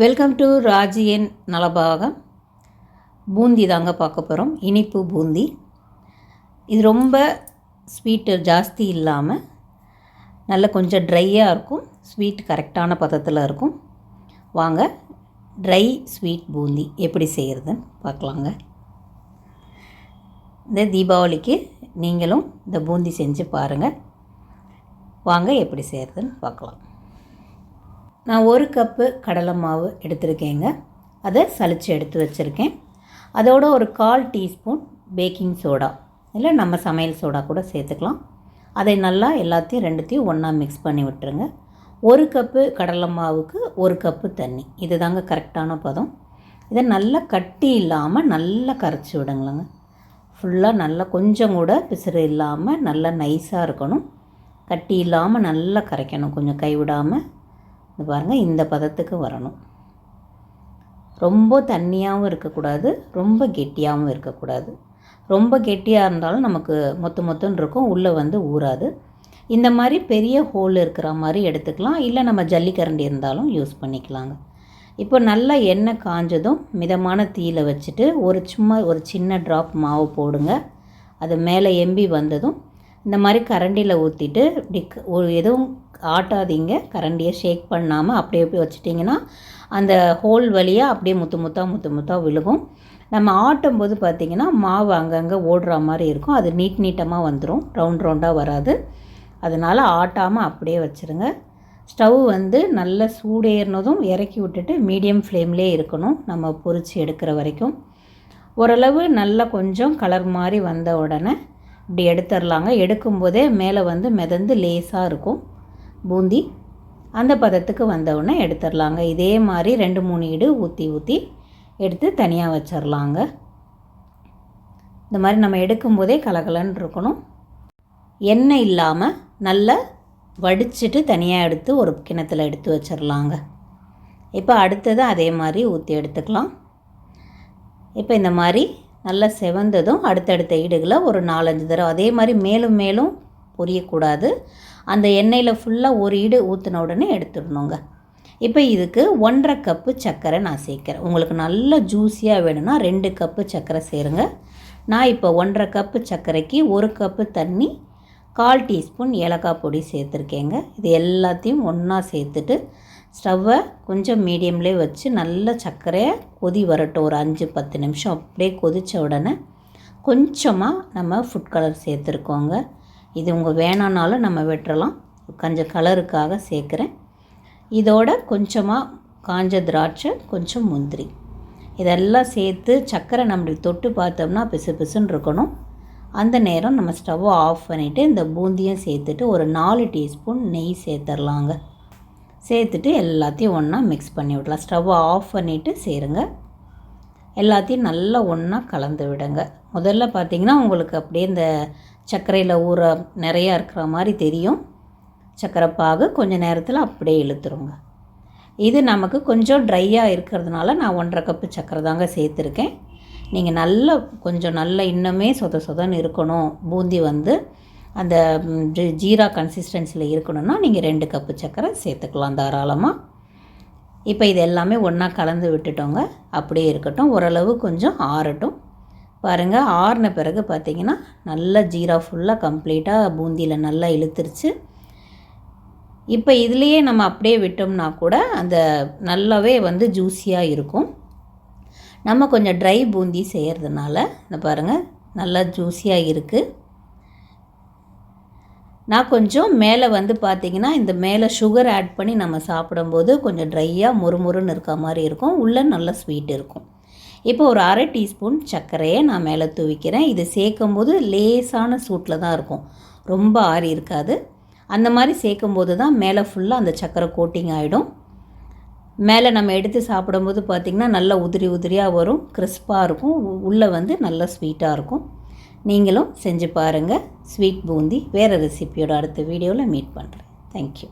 Welcome to ராஜியன் நலபாகம் பூந்தி தாங்க பார்க்க போகிறோம் இனிப்பு பூந்தி. இது ரொம்ப ஸ்வீட்டு ஜாஸ்தி இல்லாமல் நல்ல கொஞ்சம் ட்ரையாக இருக்கும். ஸ்வீட் கரெக்டான பதத்தில் இருக்கும். வாங்க ட்ரை ஸ்வீட் பூந்தி. எப்படி செய்கிறதுன்னு பார்க்கலாங்க. இந்த தீபாவளிக்கு நீங்களும் இந்த பூந்தி செஞ்சு பாருங்கள் வாங்க எப்படி செய்கிறதுன்னு பார்க்கலாம். நான் ஒரு கப்பு கடலை மாவு எடுத்திருக்கேங்க. அதை சலித்து எடுத்து வச்சுருக்கேன். அதோட ஒரு கால் டீஸ்பூன் பேக்கிங் சோடா இல்லை நம்ம சமையல் சோடா கூட சேர்த்துக்கலாம். அதை நல்லா எல்லாத்தையும் ரெண்டுத்தையும் ஒன்றா மிக்ஸ் பண்ணி விட்டுருங்க. ஒரு கப்பு கடலை மாவுக்கு ஒரு கப்பு தண்ணி. இது தாங்க கரெக்டான பதம். இதை நல்லா கட்டி இல்லாமல் நல்லா கரைச்சி விடுங்களேங்க. ஃபுல்லாக நல்லா கொஞ்சம் கூட பிசுறு இல்லாமல் நல்லா நைஸாக இருக்கணும். கட்டி இல்லாமல் நல்லா கரைக்கணும். கொஞ்சம் கைவிடாமல் இது பாருங்கள் இந்த பதத்துக்கு வரணும். ரொம்ப தண்ணியாகவும் இருக்கக்கூடாது ரொம்ப கெட்டியாகவும் இருக்கக்கூடாது. ரொம்ப கெட்டியாக இருந்தாலும் நமக்கு மொத்து மொத்தம் இருக்கும் உள்ளே வந்து ஊறாது. இந்த மாதிரி பெரிய ஹோல் இருக்கிற மாதிரி எடுத்துக்கலாம் இல்லை நம்ம ஜல்லிக்கரண்டி இருந்தாலும் யூஸ் பண்ணிக்கலாங்க. இப்போ நல்லா எண்ணெய் காஞ்சதும் மிதமான தீயில் வச்சுட்டு ஒரு சும்மா ஒரு சின்ன ட்ராப் மாவு போடுங்க. அது மேலே எம்பி வந்ததும் இந்த மாதிரி கரண்டியில் ஊற்றிட்டு இப்படி எதுவும் ஆட்டாதீங்க. கரண்டியை ஷேக் பண்ணாமல் அப்படியே அப்படியே வச்சிட்டிங்கன்னா அந்த ஹோல் வழியாக அப்படியே முத்து முத்தா முத்து முத்தா விழுகும். நம்ம ஆட்டும் போது பார்த்திங்கன்னா மாவு அங்கங்கே ஓடுற மாதிரி இருக்கும். அது நீட் நீட்டமாக வந்துடும் ரவுண்ட் ரவுண்டாக வராது. அதனால் ஆட்டாமல் அப்படியே வச்சுருங்க. ஸ்டவ் வந்து நல்லா சூடேறினதும் இறக்கி விட்டுட்டு மீடியம் ஃப்ளேம்லேயே இருக்கணும். நம்ம பொறிச்சு எடுக்கிற வரைக்கும். ஓரளவு நல்லா கொஞ்சம் கலர் மாதிரி வந்த உடனே இப்படி எடுத்துடலாங்க. எடுக்கும்போதே மேலே வந்து மிதந்து லேசாக இருக்கும். பூந்தி அந்த பதத்துக்கு வந்தவுடனே எடுத்துடலாங்க. இதே மாதிரி ரெண்டு மூணு இடு ஊற்றி ஊற்றி எடுத்து தனியாக வச்சிடலாங்க. இந்த மாதிரி நம்ம எடுக்கும்போதே கலகலன்னு இருக்கணும். எண்ணெய் இல்லாமல் நல்லா வடிச்சிட்டு தனியாக எடுத்து ஒரு கிணத்துல எடுத்து வச்சிடலாங்க. இப்போ அடுத்தது அதே மாதிரி ஊற்றி எடுத்துக்கலாம். இப்போ இந்த மாதிரி நல்லா செவந்ததும் அடுத்தடுத்த ஈடுகளை ஒரு நாலஞ்சு தடவை அதே மாதிரி மேலும் மேலும் பொரியக்கூடாது. அந்த எண்ணெயில் ஃபுல்லாக ஒரு ஈடு ஊற்றின உடனே எடுத்துடணுங்க. இப்போ இதுக்கு ஒன்றரை கப்பு சர்க்கரை நான் சேர்க்குறேன். உங்களுக்கு நல்ல ஜூஸியாக வேணும்னா ரெண்டு கப்பு சர்க்கரை சேருங்க. நான் இப்போ ஒன்றரை கப்பு சர்க்கரைக்கு ஒரு கப்பு தண்ணி கால் டீஸ்பூன் ஏலக்காய் பொடி சேர்த்துருக்கேங்க. இது எல்லாத்தையும் ஒன்றா சேர்த்துட்டு ஸ்டவ்வை கொஞ்சம் மீடியம்லேயே வச்சு நல்ல சர்க்கரையை கொதி வரட்டும். ஒரு அஞ்சு பத்து நிமிஷம் அப்படியே கொதித்த உடனே கொஞ்சமாக நம்ம ஃபுட் கலர் சேர்த்துருக்கோங்க. இது உங்கள் வேணான்னாலும் நம்ம வெட்டுறலாம். கொஞ்சம் கலருக்காக சேர்க்குறேன். இதோட கொஞ்சமாக காஞ்ச திராட்சை கொஞ்சம் முந்திரி. இதெல்லாம் சேர்த்து சர்க்கரை நம்மளுக்கு தொட்டு பார்த்தோம்னா பிசு பிசுன்னு இருக்கணும். அந்த நேரம் நம்ம ஸ்டவ்வை ஆஃப் பண்ணிவிட்டு இந்த பூந்தியும் சேர்த்துட்டு ஒரு நாலு டீஸ்பூன் நெய் சேர்த்துடலாங்க சேர்த்துட்டு எல்லாத்தையும் ஒன்றா மிக்ஸ் பண்ணி விடலாம். ஸ்டவ்வை ஆஃப் பண்ணிவிட்டு சேருங்க. எல்லாத்தையும் நல்லா ஒன்றா கலந்து விடுங்க. முதல்ல பார்த்தீங்கன்னா உங்களுக்கு அப்படியே இந்த சர்க்கரையில் ஊற நிறையா இருக்கிற மாதிரி தெரியும். சர்க்கரை பாகு கொஞ்சம் நேரத்தில் அப்படியே இழுத்துருங்க. இது நமக்கு கொஞ்சம் ட்ரையாக இருக்கிறதுனால நான் ஒன்றரை கப்பு சர்க்கரை தாங்க சேர்த்துருக்கேன். நீங்கள் நல்லா கொஞ்சம் நல்லா இன்னுமே சொத சொதன்னு இருக்கணும். பூந்தி வந்து அந்த ஜீ- ஜீரா கன்சிஸ்டன்சியில் இருக்கணும்னா நீங்கள் ரெண்டு கப்பு சர்க்கரை சேர்த்துக்கலாம் தாராளமாக இப்போ இது எல்லாமே ஒன்றா கலந்து விட்டுட்டோங்க. அப்படியே இருக்கட்டும். ஓரளவு கொஞ்சம் ஆறட்டும். பாருங்கள் ஆறின பிறகு பார்த்தீங்கன்னா நல்லா ஜீரா ஃபுல்லாக கம்ப்ளீட்டாக பூந்தியில் நல்லா இழுத்துருச்சு. இப்போ இதுலேயே நம்ம அப்படியே விட்டோம்னா கூட அந்த நல்லாவே வந்து ஜூஸியாக இருக்கும். நம்ம கொஞ்சம் ட்ரை பூந்தி செய்கிறதுனால இந்த பாருங்கள் நல்லா ஜூஸியாக இருக்குது நான் கொஞ்சம் மேலே வந்து பார்த்தீங்கன்னா இந்த மேலே சுகர் ஆட் பண்ணி நம்ம சாப்பிடும்போது கொஞ்சம் ட்ரையாக முறுமுறுன்னு இருக்க மாதிரி இருக்கும். உள்ளே நல்ல ஸ்வீட் இருக்கும். இப்போ ஒரு அரை டீஸ்பூன் சர்க்கரையை நான் மேலே தூவிக்கிறேன். இது சேர்க்கும்போது லேசான சூட்டில் தான் இருக்கும். ரொம்ப ஆறி இருக்காது. அந்த மாதிரி சேர்க்கும்போது தான் மேலே ஃபுல்லாக அந்த சர்க்கரை கோட்டிங் ஆகிடும் மேலே நம்ம எடுத்து சாப்பிடும்போது பார்த்திங்கன்னா நல்லா உதிரி உதிரியாக வரும் கிறிஸ்பாக இருக்கும் உ- உள்ளே வந்து நல்லா ஸ்வீட்டாக இருக்கும். நீங்களும் செஞ்சு பாருங்கள் ஸ்வீட் பூந்தி. வேறு ரெசிபியோட அடுத்த வீடியோவில் மீட் பண்ணுறேன் தேங்க்யூ